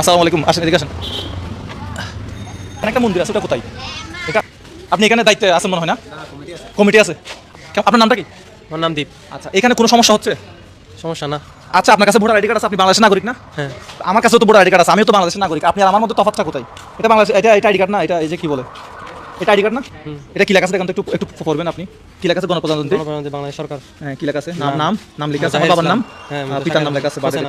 আসসালামু আলাইকুম আসেন এদিকে আসেন। এখানে একটা মন্দির আছে ওটা কোথায়? এটা আপনি এখানে দায়িত্বে আছেন মনে হয় না? কমিটি আছে। আপনার নামটা কি? আমার নাম দীপ। আচ্ছা এখানে কোনো সমস্যা হচ্ছে? সমস্যা না। আচ্ছা আপনার কাছে ভোটার আইডি কার্ড আছে আপনি বাংলাদেশের নাগরিক না? হ্যাঁ। আমার কাছেও তো ভোটার আইডি কার্ড আছে আমিও তো বাংলাদেশের নাগরিক। আপনি আর আমার মধ্যে তফাৎটা কোথায়? এটা বাংলাদেশ এটা এটা আইডি কার্ড না? এটা এই যে কি বলে? এটা আইডি কার্ড না? এটা কি লেখা আছে? একটু একটু পড়বেন আপনি। কি লেখা আছে? গণপ্রজাতন্ত্রী। গণপ্রজাতন্ত্রী বাংলাদেশ সরকার। হ্যাঁ কি লেখা আছে? নাম নাম নাম লেখা আছে বাবার নাম? হ্যাঁ, পিতার নাম লেখা আছে হ্যাঁ।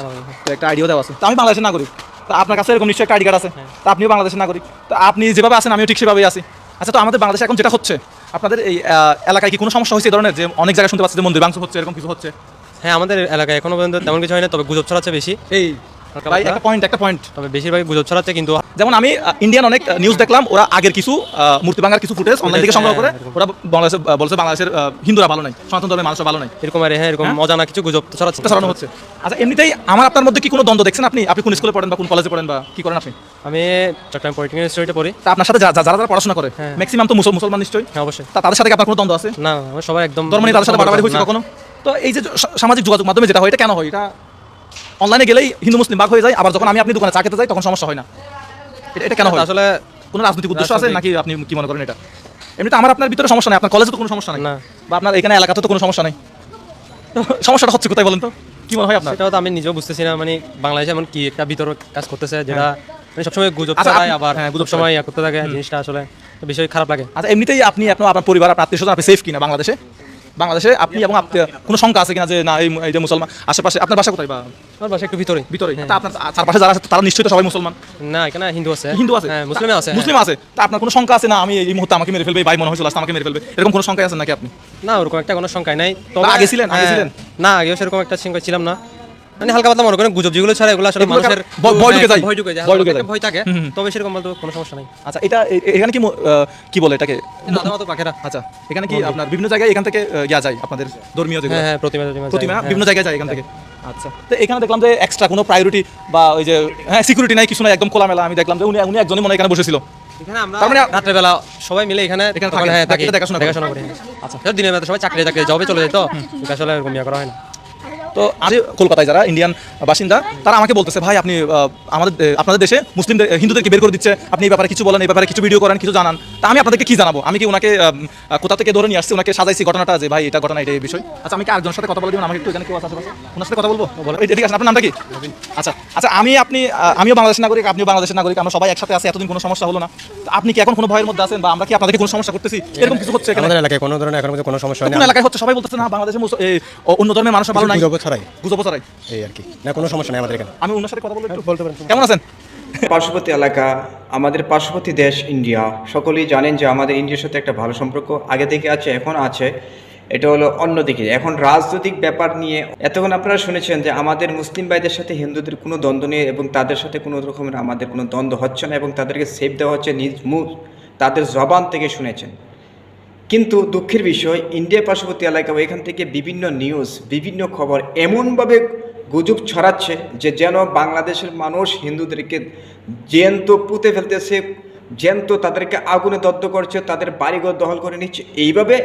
তো একটা আইডিও দেওয়া আছে। তো আমি বাংলাদেশের নাগরিক। তো আপনার কাছে এরকম নিশ্চয়ই একটা আইডি কার্ড আছে তো আপনিও বাংলাদেশের নাগরিক। তো আপনি যেভাবে আছেন আমিও ঠিক সেভাবেই আছি। আচ্ছা তো আমাদের বাংলাদেশে এখন যেটা হচ্ছে আপনাদের এই এলাকায় কি কোনো সমস্যা হয়েছে এই ধরনের যে অনেক জায়গায় শুনতে পাচ্ছি যে মন্দির ভাঙচুর হচ্ছে এরকম কিছু হচ্ছে? হ্যাঁ আমাদের এলাকায় এখনও পর্যন্ত তেমন কিছু হয় না তবে গুজব ছড়াচ্ছে বেশি। এই ভাই একটা পয়েন্ট একটা পয়েন্ট তবে গুজব ছড়াচ্ছে কিন্তু যেমন আমি ইন্ডিয়ান অনেক নিউজ দেখলাম ওরা আগের কিছু মূর্তি ভাঙার কিছু ফুটেজ অনলাইন থেকে সংগ্রহ করে হ্যাঁ, ওরা বাংলাদেশে বলছে বাংলাদেশের হিন্দুরা ভালো নাই সনাতন ধর্মের মানুষরা ভালো নাই। এরকম আর হ্যাঁ এরকম হ্যাঁ? অজানা কিছু গুজব ছড়াচ্ছে। ছড়ানো হচ্ছে। আচ্ছা এমনিতেই আমার আপনার মধ্যে কি কোনো দ্বন্দ্ব দেখছেন আপনি? আপনি কোন স্কুলে পড়েন বা কোন কলেজে পড়েন বা কি করেন আপনি? আমি চট্টগ্রাম পলিটেকনিক ইনস্টিটিউটে পড়ি। আপনার সাথে যারা যারা পড়াশোনা করে। ম্যাক্সিমাম তো মুসল- মুসলমান নিশ্চয়ই? হ্যাঁ অবশ্যই। তাদের সাথে কি আপনার কোনো দ্বন্দ্ব আছে? না না, সবাই একদম ধর্ম নিয়ে তাদের সাথে বাড়াবাড়ি হয়েছে কখনো? তো এই যে সামাজিক যোগাযোগ মাধ্যমে যেটা হয় এটা কেন হয়? এটা অনলাইনে গেলেই হিন্দু মুসলিম ভাগ হয়ে যায় আবার যখন আমি আপনি দোকানে চা খেতে যাই তখন সমস্যা হয় না। এটা- কেন হয়? আসলে কোনো রাজনৈতিক উদ্দেশ্য আছে নাকি আপনি কি মনে করেন এটা? এমনিতে আমার আপনার ভিতরে সমস্যা নেই আপনার কলেজে তো কোনো সমস্যা নেই? না। বা আপনার এখানে এলাকাতে তো কোনো সমস্যা নেই? সমস্যাটা হচ্ছে কোথায় বলেন তো? কি মনে হয় আপনার? সেটাও তো আমি নিজেও বুঝতেছি না মানে বাংলাদেশে এমন কি একটা ভিতর কাজ করতেছে যেটা মানে সবসময় গুজব আচ্ছা, ছড়ায় আবার হ্যাঁ, গুজব গুজব সময় ইয়া করতে থাকে জিনিসটা আসলে বিষয় খারাপ লাগে। আচ্ছা এমনিতেই আপনি আপনার আপনার পরিবার আপনার আত্মীয় স্বজন আপনি সেফ কিনা বাংলাদেশে? বাংলাদেশে আপনি এবং আপনি- কোনো শঙ্কা আছে কিনা যে না এই এই যে মুসলমান? আশেপাশে আপনার বাসা কোথায় বা? আমার বাসা একটু ভিতরে ভিতরে তা আপনার চারপাশে যারা আছে তারা নিশ্চয়ই সবাই মুসলমান? না এখানে হিন্দু আছে। হিন্দু আছে? হ্যাঁ মুসলিম আছে মুসলিম আছে। তা আপনার কোনো শঙ্কা আছে? না আমি এই মুহূর্তে আমাকে মেরে ফেলবে ভাই মনে হয়েছিল আমাকে মেরে ফেলবে। এরকম কোনো শঙ্কা আছে নাকি আপনি? না ওরকম একটা কোনো শঙ্কাই নাই। তবে আগে ছিলেন, আগে হ্যাঁ, ছিলেন? না আগেও সেরকম একটা শঙ্কা ছিলাম না। মানে হালকা পাতলা মনে করেন গুজব যেগুলো ছাড়া এগুলো আসলে মানুষের ভয়- ঢুকে হ্যাঁ, যায়। ভয় ঢুকে যায়। ভয় ঢুকে যায়। ভয় থাকে। তবে সেরকম বলতে কোনো সমস্যা নাই। আচ্ছা এটা এখানে কি কি বলে এটাকে? পাখেরা। আচ্ছা এখানে কি আপনার বিভিন্ন জায়গায় এখান থেকে ইয়া যায় আপনাদের ধর্মীয় যেগুলো? হ্যাঁ হ্যাঁ প্রতিমা প্রতিমা প্রতিমা বিভিন্ন হ্যাঁ। জায়গায় যায় এখান থেকে। আচ্ছা তো এখানে দেখলাম যে এক্সট্রা কোনো প্রায়োরিটি বা ওই যে হ্যাঁ সিকিউরিটি নাই কিছু নাই একদম খোলামেলা। আমি দেখলাম যে উনি উনি একজনই মনে হয় এখানে বসেছিল। এখানে আমরা তার মানে রাত্রেবেলা সবাই মিলে এখানে এখানে হ্যাঁ দেখাশোনা দেখাশোনা করি। হ্যাঁ। আচ্ছা। দিনের বেলা সবাই চাকরি চাকরি জবে চলে যেত। আসলে এরকম ইয়া করা হয় না। তো আজ কলকাতায় যারা ইন্ডিয়ান বাসিন্দা তারা আমাকে বলতেছে ভাই আপনি আমাদের আপনাদের দেশে মুসলিমদের হিন্দুদেরকে বের করে দিচ্ছে। আপনি এই ব্যাপারে কিছু বলেন এই ব্যাপারে কিছু ভিডিও করেন কিছু জানান। তা আমি আপনাদেরকে কি জানাব? আমি কি ওনাকে কোথা থেকে ধরে নিয়ে আসছি? ওনাকে সাজাইছি ঘটনাটা যে ভাই এটা ঘটনা এটা এই বিষয়। আচ্ছা আমি কি আরেকজনের সাথে কথা বলে দিবেন আমাকে একটু এখানে কেউ আছে? ওনার সাথে কথা বলব? এই- এদিকে আসেন আপনার নামটা কি? আচ্ছা আচ্ছা আমি আপনি আমিও বাংলাদেশের নাগরিক আপনিও বাংলাদেশের নাগরিক আমরা সবাই একসাথে আছি এতদিন কোনো সমস্যা হলো না। আপনি কি এখন কোনো ভয়ের মধ্যে আছেন বা আমরা কি আপনাদেরকে কোনো সমস্যা করতেছি? এরকম কিছু হচ্ছে আমাদের এলাকায় কোনো ধরনের এখন কোনো সমস্যা কোন এলাকায় হচ্ছে সবাই বলতেছে না বাংলাদেশে মুস- এই, ও- অন্য ধর্মের মানুষ ভালো নাই। ছড়াই গুজব ছড়াই। এই আর কি। না কোনো সমস্যা নেই আমাদের এখানে। আমি ওনার সাথে কথা বলতে বলতে পারেন। কেমন আছেন? পার্শ্ববর্তী এলাকা আমাদের পার্শ্ববর্তী দেশ ইন্ডিয়া। সকলেই জানেন যে আমাদের ইন্ডিয়ার সাথে একটা ভালো সম্পর্ক আগে থেকে আছে এখন আছে। এটা হলো অন্যদিকে এখন রাজনৈতিক ব্যাপার নিয়ে এতক্ষণ আপনারা শুনেছেন যে আমাদের মুসলিম ভাইদের সাথে হিন্দুদের কোনো দ্বন্দ্ব নেই এবং তাদের সাথে কোনো রকমের আমাদের কোনো দ্বন্দ্ব হচ্ছে না এবং তাদেরকে সেফ দেওয়া হচ্ছে নিজ মুখ তাদের জবান থেকে শুনেছেন। কিন্তু দুঃখের বিষয় ইন্ডিয়ার পার্শ্ববর্তী এলাকা এখান থেকে বিভিন্ন নিউজ, বিভিন্ন খবর এমনভাবে গুজব ছড়াচ্ছে যে যেন বাংলাদেশের মানুষ হিন্দুদেরকে জ্যান্ত পুঁতে ফেলতেছে, জ্যান্ত তাদেরকে আগুনে দগ্ধ করছে, তাদের বাড়িঘর দখল করে নিচ্ছে। এইভাবে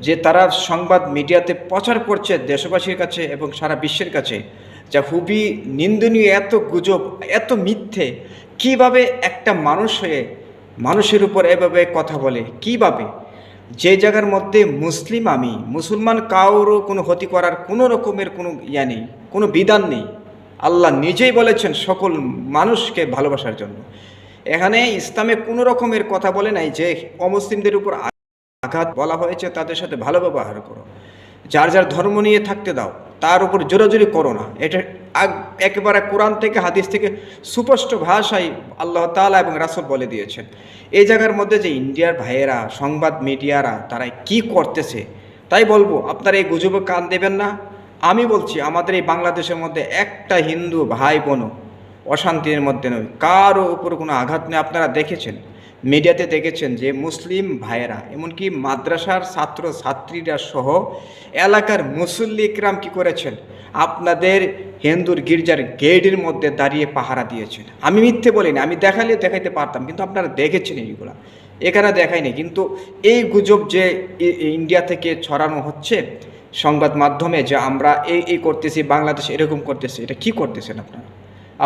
যে তারা সংবাদ মিডিয়াতে প্রচার করছে দেশবাসীর কাছে এবং সারা বিশ্বের কাছে, যা খুবই নিন্দনীয়, এত গুজব, এত মিথ্যে, কীভাবে একটা মানুষ হয়ে মানুষের উপর এভাবে কথা বলে, কীভাবে? যে জায়গার মধ্যে মুসলিম আমি, মুসলমান কারোরও কোনো ক্ষতি করার কোনো রকমের কোনো ইয়া নেই, কোনো বিধান নেই। আল্লাহ নিজেই বলেছেন সকল মানুষকে ভালোবাসার জন্য। এখানে ইসলামে কোনো রকমের কথা বলে নাই যে অমুসলিমদের উপর আঘাত বলা হয়েছে, তাদের সাথে ভালো ব্যবহার করো। যার যার ধর্ম নিয়ে থাকতে দাও। তার উপর জোরাজুরি করো না। এটা একেবারে কোরআন থেকে, হাদিস থেকে সুস্পষ্ট ভাষায় আল্লাহ তাআলা এবং রাসূল বলে দিয়েছেন। এই জায়গার মধ্যে যে ইন্ডিয়ার ভাইয়েরা, সংবাদ মিডিয়ারা, তারা কি করতেছে, তাই বলব, আপনারা এই গুজবে কান দেবেন না। আমি বলছি, আমাদের এই বাংলাদেশের মধ্যে একটা হিন্দু ভাই বোনও অশান্তির মধ্যে নয়। কারও উপর কোনো আঘাত নেই, আপনারা দেখেছেন। মিডিয়াতে দেখেছেন যে মুসলিম ভাইয়েরা, এমনকি মাদ্রাসার ছাত্র, ছাত্রীরা সহ এলাকার মুসল্লি ইকরাম কী করেছেন? আপনাদের হিন্দুর গির্জার গেটের মধ্যে দাঁড়িয়ে পাহারা দিয়েছেন। আমি মিথ্যে বলিনি, আমি দেখালে দেখাইতে পারতাম, কিন্তু আপনারা দেখেছেন এইগুলা। এখানে দেখায়নি কিন্তু এই গুজব যে ইন্ডিয়া থেকে ছড়ানো হচ্ছে সংবাদ মাধ্যমে যে আমরা এই এই করতেছি, বাংলাদেশ এরকম করতেছি, এটা কি করতেছেন আপনারা?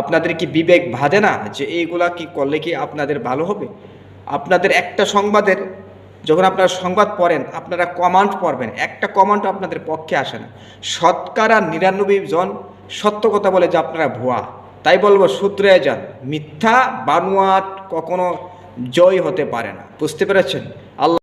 আপনাদের কি বিবেক বাঁধে না যে এইগুলা কি করলে কি আপনাদের ভালো হবে? আপনাদের একটা সংবাদের, যখন আপনারা সংবাদ পড়েন, আপনারা কমান্ড পড়বেন। একটা কমান্ড আপনাদের পক্ষে আসে না। শতকরা নিরানব্বই জন সত্য কথা বলে যে আপনারা ভুয়া। তাই বলব সূত্রে যান। মিথ্যা বানুয়াট কখনো জয় হতে পারে না। বুঝতে পেরেছেন? আল্লাহ